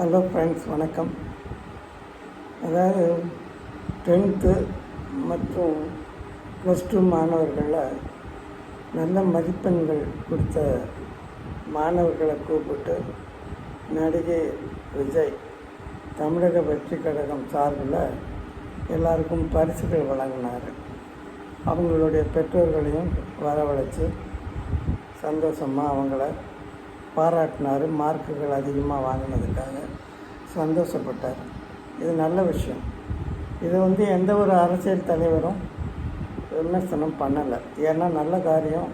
Hello friends வணக்கம். அதாவது tenth மற்றும் ப்ளஸ் டூ மாணவர்களில் நல்ல மதிப்பெண்கள் கொடுத்த மாணவர்களை கூப்பிட்டு நடிகை விஜய் தமிழக வெற்றி கழகம் சார்பில் எல்லாருக்கும் பரிசுகள் வழங்கினார். அவங்களுடைய பெற்றோர்களையும் வரவழைச்சி சந்தோஷமாக அவங்கள பாராட்டினார் மார்க்குகள் அதிகமாக வாங்கினதுக்காக சந்தோஷப்பட்டார். இது நல்ல விஷயம். இது வந்து எந்த ஒரு அரசியல் தலைவரும் விமர்சனம் பண்ணலை. ஏன்னா நல்ல காரியம்.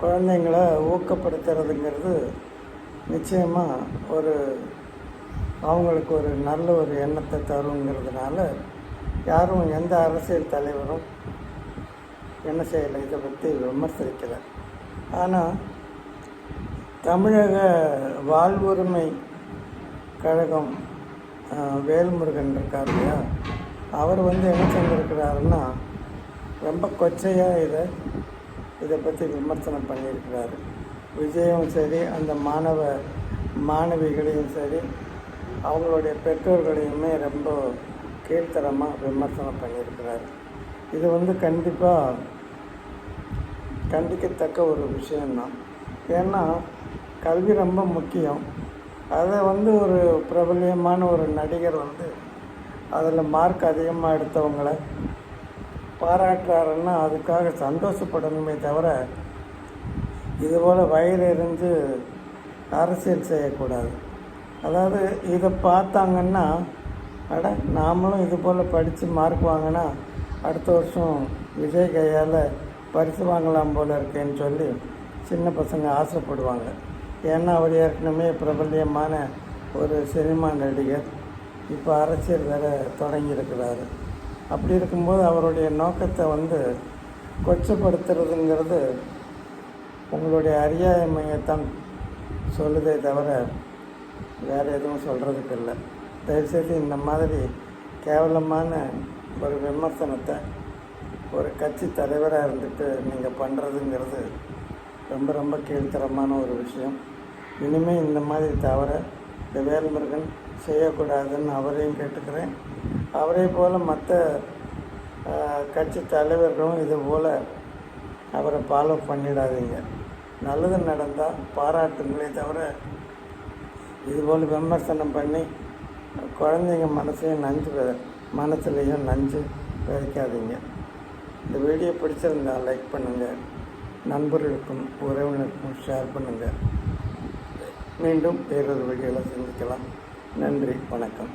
குழந்தைங்கள ஊக்கப்படுத்துறதுங்கிறது நிச்சயமாக ஒரு அவங்களுக்கு ஒரு நல்ல ஒரு எண்ணத்தை தருங்கிறதுனால யாரும் எந்த அரசியல் தலைவரும் என்ன செய்யலை இதை பற்றி விமர்சிக்கலை. ஆனால் தமிழக வாழ்வுரிமை கழகம் வேல்முருகன் இருக்கார் இல்லையா? அவர் வந்து என்ன செஞ்சிருக்கிறாருன்னா ரொம்ப கொச்சையாக இதை இதை பற்றி விமர்சனம் பண்ணியிருக்கிறாரு. விஜயும் சரி அந்த மாணவ மாணவிகளையும் சரி அவங்களுடைய பெற்றோர்களையுமே ரொம்ப கீழ்த்தரமாக விமர்சனம் பண்ணியிருக்கிறாரு. இது வந்து கண்டிப்பாக கண்டிக்கத்தக்க ஒரு விஷயந்தான் ஏன்னா கல்வி ரொம்ப முக்கியம். அதை வந்து ஒரு பிரபல்யமான ஒரு நடிகர் வந்து அதில் மார்க் அதிகமாக எடுத்தவங்கள பாராட்டுறாருன்னா அதுக்காக சந்தோஷப்படணுமே தவிர இதுபோல் வயிறு எறிஞ்சு அரசியல் செய்யக்கூடாது. அதாவது இதை பார்த்தாங்கன்னா அட நாமளும் இது போல் படித்து மார்க் வாங்கினா அடுத்த வருஷம் விஜய் கையால் பரிசு வாங்கலாம் போல் இருக்கேன்னு சொல்லி சின்ன பசங்க ஆசைப்படுவாங்க. ஏன்னா அவர் ஏற்கனவே பிரபல்யமான ஒரு சினிமா நடிகர். இப்போ அரசியல் வேற தொடங்கியிருக்கிறாரு. அப்படி இருக்கும்போது அவருடைய நோக்கத்தை வந்து கொச்சப்படுத்துறதுங்கிறது உங்களுடைய அறியாமையைத்தான் சொல்லுதே தவிர வேறு எதுவும் சொல்கிறதுக்கு இல்லை. தயவுசெய்து இந்த மாதிரி கேவலமான ஒரு விமர்சனத்தை ஒரு கட்சி தலைவராக இருந்துட்டு நீங்கள் பண்ணுறதுங்கிறது ரொம்ப ரொம்ப கீழ்த்தரமான ஒரு விஷயம். இனிமேல் இந்த மாதிரி தவிர இந்த வேல்முருகன் செய்யக்கூடாதுன்னு அவரையும் கேட்டுக்கிறேன். அவரை போல் மற்ற கட்சி தலைவர்களும் இது போல் அவரை ஃபாலோ பண்ணிடாதீங்க. நல்லது நடந்தால் பாராட்டுங்களே தவிர இதுபோல் விமர்சனம் பண்ணி குழந்தைங்க மனசையும் நஞ்சு மனசுலையும் நஞ்சு விதைக்காதீங்க இந்த வீடியோ பிடிச்சிருந்தா லைக் பண்ணுங்கள் நண்பர்களுக்கும் உறவினருக்கும் ஷேர் பண்ணுங்கள் மீண்டும் வேறொரு வீடியோவில் சந்திக்கலாம். நன்றி வணக்கம்.